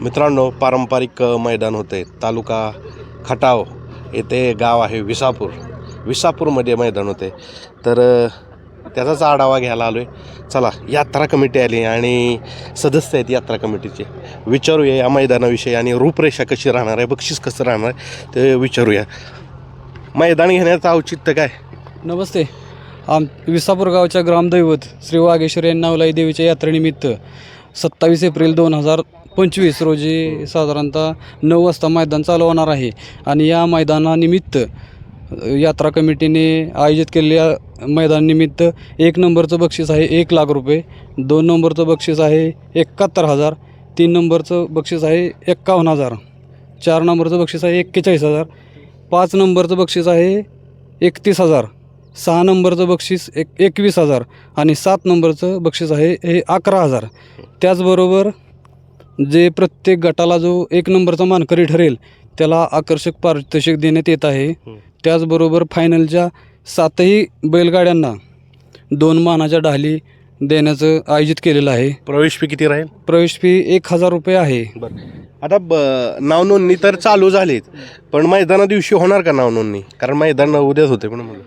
मित्रांनो पारंपरिक मैदान होते. तालुका खटाव येथे गाव आहे विसापूर. विसापूरमध्ये मैदान होते. तर त्याचाच आढावा घ्यायला आलो आहे चला यात्रा कमिटी आली आणि सदस्य आहेत यात्रा कमिटीचे. विचारूया या मैदानाविषयी आणि रूपरेषा कशी राहणार आहे बक्षीस कसं राहणार आहे ते विचारूया. मैदान घेण्याचं औचित्य काय? नमस्ते. आम विसापूर गावच्या ग्रामदैवत श्री वागेश्वरी यांनावलाई देवीच्या यात्रेनिमित्त सत्तावीस एप्रिल दोन हजार पंचवीस रोजी साधारणतः नऊ वाजता मैदान चालू होणार आहे. आणि या मैदानानिमित्त यात्रा कमिटीने आयोजित केलेल्या मैदानानिमित्त एक नंबरचं बक्षीस आहे एक लाख रुपये दोन नंबरचं बक्षीस आहे एकाहत्तर हजार तीन नंबरचं बक्षीस आहे एक्कावन्न हजार चार नंबरचं बक्षीस आहे एक्केचाळीस हजार पाच नंबरचं बक्षीस आहे एकतीस हजार सहा नंबरचं बक्षीस एक एकवीस हजार आणि सात नंबरचं बक्षीस आहे हे अकरा हजार. त्याचबरोबर जे प्रत्येक गटाला जो एक नंबरचा मानकरी ठरेल त्याला आकर्षक पारितोषिक देण्यात येत आहे. त्याचबरोबर फायनलच्या सातही बैलगाड्यांना दोन मानाच्या ढाली देण्याचं आयोजित केलेलं आहे. प्रवेश फी किती राहील? प्रवेश फी एक हजार रुपये आहे. आता ब नाव नोंदणी तर चालू झालीच पण मैदाना दिवशी होणार का नाव नोंदणी? कारण मैदान उद्याच होते पण मला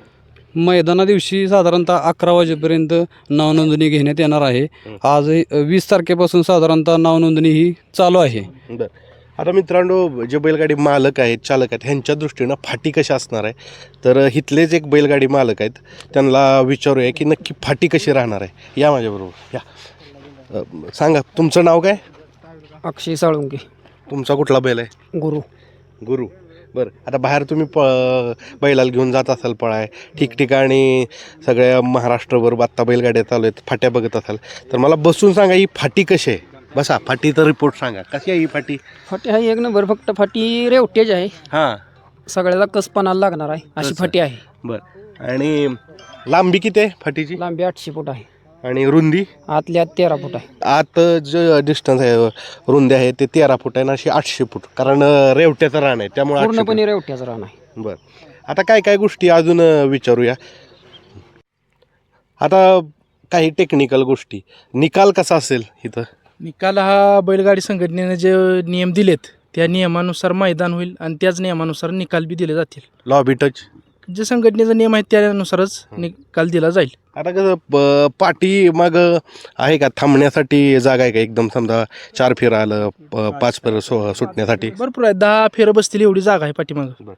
मैदाना दिवशी साधारणतः अकरा वाजेपर्यंत नावनोंदणी घेण्यात येणार आहे. आज वीस तारखेपासून साधारणतः नावनोंदणी ही चालू आहे. बरं. आता मित्रांनो जे बैलगाडी मालक आहेत चालक आहेत ह्यांच्या दृष्टीनं फाटी कशी असणार आहे? तर इथलेच एक बैलगाडी मालक आहेत त्यांना विचारूया की नक्की फाटी कशी राहणार आहे? या माझ्याबरोबर. या. अ, सांगा तुमचं नाव काय? अक्षय साळुंके. तुमचा कुठला बैल आहे? गुरु. गुरु. बरं. आता बाहेर तुम्ही प बैलाला घेऊन जात असाल पळाय ठिकठिकाणी सगळ्या महाराष्ट्रभर बात्ता बैलगाड्या चालू आहेत फाट्या बघत असाल. तर मला बसून सांगा ही फाटी कशी आहे? बसा फाटीचा रिपोर्ट सांगा. कशी आहे ही फाटी? फाटी हा एक नंबर फक्त फाटी रेवटेज आहे. हां. सगळ्याला कसपणाला लागणार आहे अशी. फाटी आहे. बरं. आणि लांबी किती आहे फाटीची? लांबी आठशे फूट आहे. आणि रुंदी? आतल्या तेरा फूट आहे. आत जे डिस्टन्स आहे रुंदी आहे ते तेरा फूट आहे आणि अशी आठशे फूट. कारण अं, रेवट्याचं रान आहे त्यामुळे आठशे. पूर्णपणे रेवट्याचं रान आहे. बर. आता काय काय गोष्टी अजून अ, विचारूया? आता काही टेक्निकल गोष्टी. निकाल कसा असेल इथं? निकाल हा बैलगाडी संघटनेने जे नियम दिलेत त्या नियमानुसार मैदान होईल आणि त्याच नियमानुसार निकाल बी दिले जातील. लॉबी टच जे संघटनेचा नियम आहे त्यानुसारच निकाल दिला जाईल. आता कसं प- पाठी मग आहे का? थांबण्यासाठी जागा आहे का? एकदम समजा चार फेर आलं प- पाच फेर सो सुटण्यासाठी. भरपूर आहे. दहा फेरं बसतील एवढी जागा आहे पाठीमागं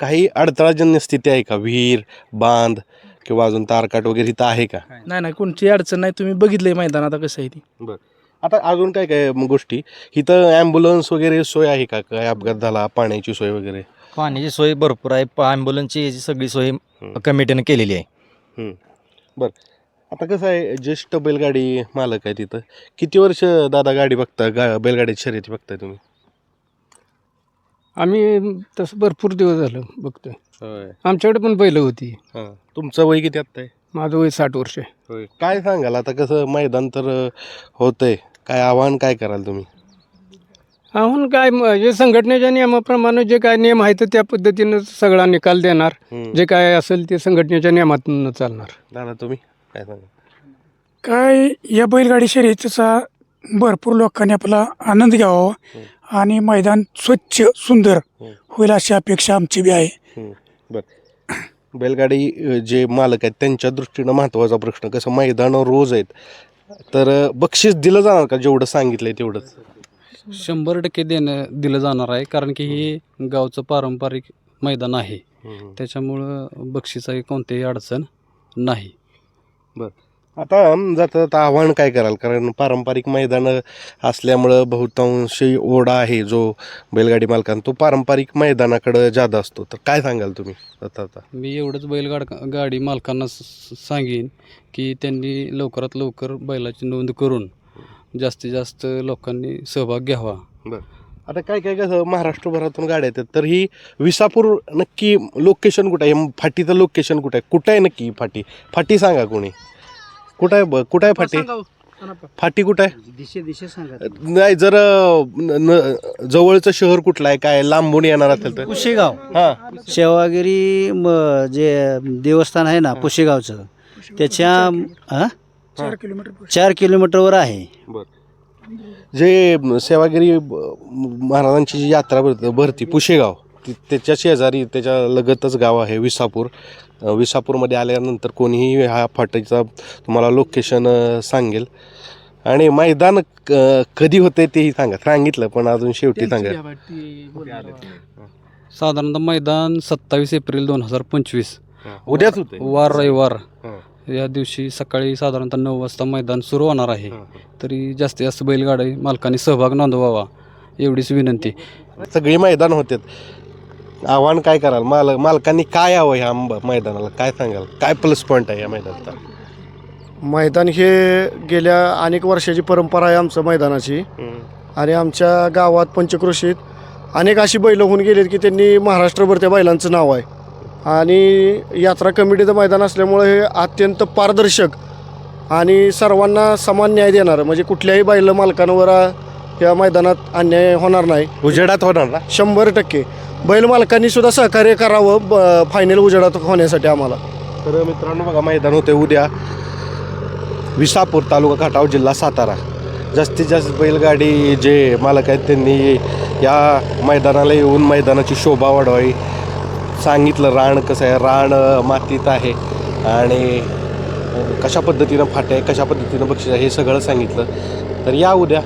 काही अडथळाजन्य स्थिती आहे का? विहीर बांध किंवा अजून तारकाट वगैरे इथं आहे का? नाही नाही कोणची अडचण नाही. तुम्ही बघितलंय मैदान आता कसं आहे ती. आता अजून काय काय गोष्टी? इथं ॲम्ब्युलन्स वगैरे सोय आहे का? काय अपघात झाला? पाण्याची सोय वगैरे? पाण्याची सोय भरपूर आहे. प- ॲम्ब्युलन्सची याची सगळी सोय कमिटीने केलेली आहे. बर. आता कसं आहे ज्येष्ठ बैलगाडी मालक आहे तिथं किती वर्ष दादा गाडी बघता गा बैलगाडी शर्यती बघताय तुम्ही? आम्ही तसं भरपूर दिवस झालं बघतोय. होय. आमच्याकडे पण पहिलं होती. हां. तुमचं वय किती आत्ता आहे? माझं वय साठ वर्ष आहे. होय. काय सांगाल आता कसं मैदान तर होतंय. काय आव्हान काय कराल तुम्ही? Ahun काय म- जे संघटनेच्या नियमाप्रमाणे जे काय नियम आहेत त्या पद्धतीनं सगळा निकाल देणार. जे काय असेल ते संघटनेच्या नियमातून चालणार. दादा तुम्ही काय सांगा? काय या बैलगाडी शर्यतीचा भरपूर लोकांनी आपला आनंद घ्यावा आणि मैदान स्वच्छ सुंदर होईल अशी अपेक्षा आमची बी आहे. बर. बैलगाडी अं, जे मालक आहेत त्यांच्या दृष्टीनं महत्त्वाचा प्रश्न कसं मैदान रोज आहेत तर अं, बक्षीस दिलं जाणार का? जेवढं सांगितलंय तेवढंच. शंभर टक्के देणं दिलं जाणार आहे कारण की हे गावचं पारंपरिक मैदान आहे. त्याच्यामुळं बक्षिसाची कोणतीही अडचण नाही. आता जाता जाता आव्हान काय कराल? कारण पारंपरिक मैदान असल्यामुळं बहुतांशी ओढा आहे जो बैलगाडी मालकांना. तो पारंपरिक मैदानाकडं जादा असतो. तर काय सांगाल तुम्ही आता आता? मी एवढंच बैलगाड गाडी मालकांना सांगेन की त्यांनी लवकरात लवकर बैलाची नोंद करून जास्तीत जास्त लोकांनी सहभाग घ्यावा. आता काय काय कसं महाराष्ट्रभरातून गाड्या येतात? तर ही विसापूर नक्की लोकेशन कुठं आहे? फाटीचं लोकेशन कुठं आहे? कुठं आहे नक्की ही फाटी? फाटी सांगा कोणी. कुठं आहे ब- कुठं आहे फाटी? फाटी कुठं आहे? दिशे दिशे सांगा. नाही जर न- न- जवळचं शहर कुठलं आहे? काय लांबून येणार असेल तर? पुशेगाव. हां. शेवागिरी म- जे देवस्थान आहे ना पुशेगावचं. त्याच्या हा? चार किलोमीटर चार किलोमीटरवर आहे. जे सेवागिरी महाराजांची जी यात्रा भरते भरती पुशेगाव ती त्याच्या शेजारी त्याच्या लगतच गाव आहे विसापूर. अ, विसापूरमध्ये आल्यानंतर कोणीही ह्या फाटीचा तुम्हाला लोकेशन अ, सांगेल. आणि मैदान क- कधी होते तेही सांगा. सांगितलं पण अजून शेवटी सांगा. साधारणतः मैदान सत्तावीस एप्रिल दोन हजार पंचवीस. उद्याच होते वार रविवार. हां. या दिवशी सकाळी साधारणतः नऊ वाजता मैदान सुरू होणार आहे. तरी जास्तीत जास्त बैलगाडी मालकांनी सहभाग नोंदवावा एवढीच विनंती. सगळी मैदान होते. आव्हान काय कराल? माल मालकांनी काय यावं ह्या मैदानाला? काय सांगाल? काय प्लस पॉईंट आहे या मैदानाचा? मैदान हे गेल्या अनेक वर्षाची परंपरा आहे आमचं मैदानाची. आणि आमच्या गावात पंचक्रोशीत अनेक अशी बैलं होऊन गेलीत की त्यांनी महाराष्ट्रभर त्या बैलांचं नाव आहे. आणि यात्रा कमिटीचं मैदान असल्यामुळे हे अत्यंत पारदर्शक आणि सर्वांना समान न्याय देणार म्हणजे कुठल्याही बैल मालकांवर या मैदानात अन्याय होणार नाही. उजेडात होणार ना? शंभर टक्के. बैल मालकांनी सुद्धा सहकार्य करावं ब फायनल उजेडात होण्यासाठी आम्हाला. तर मित्रांनो बघा मैदान होते उद्या. विसापूर तालुका खटाव जिल्हा सातारा. जास्तीत जास्त बैलगाडी जे मालक आहेत त्यांनी या मैदानाला येऊन मैदानाची शोभा वाढवावी. सांगितलं रान कसं आहे? रान मातीत आहे. आणि कशा पद्धतीनं फाटे आहे कशा पद्धतीनं बक्षीस आहे हे सगळं सांगितलं. तर या उद्या.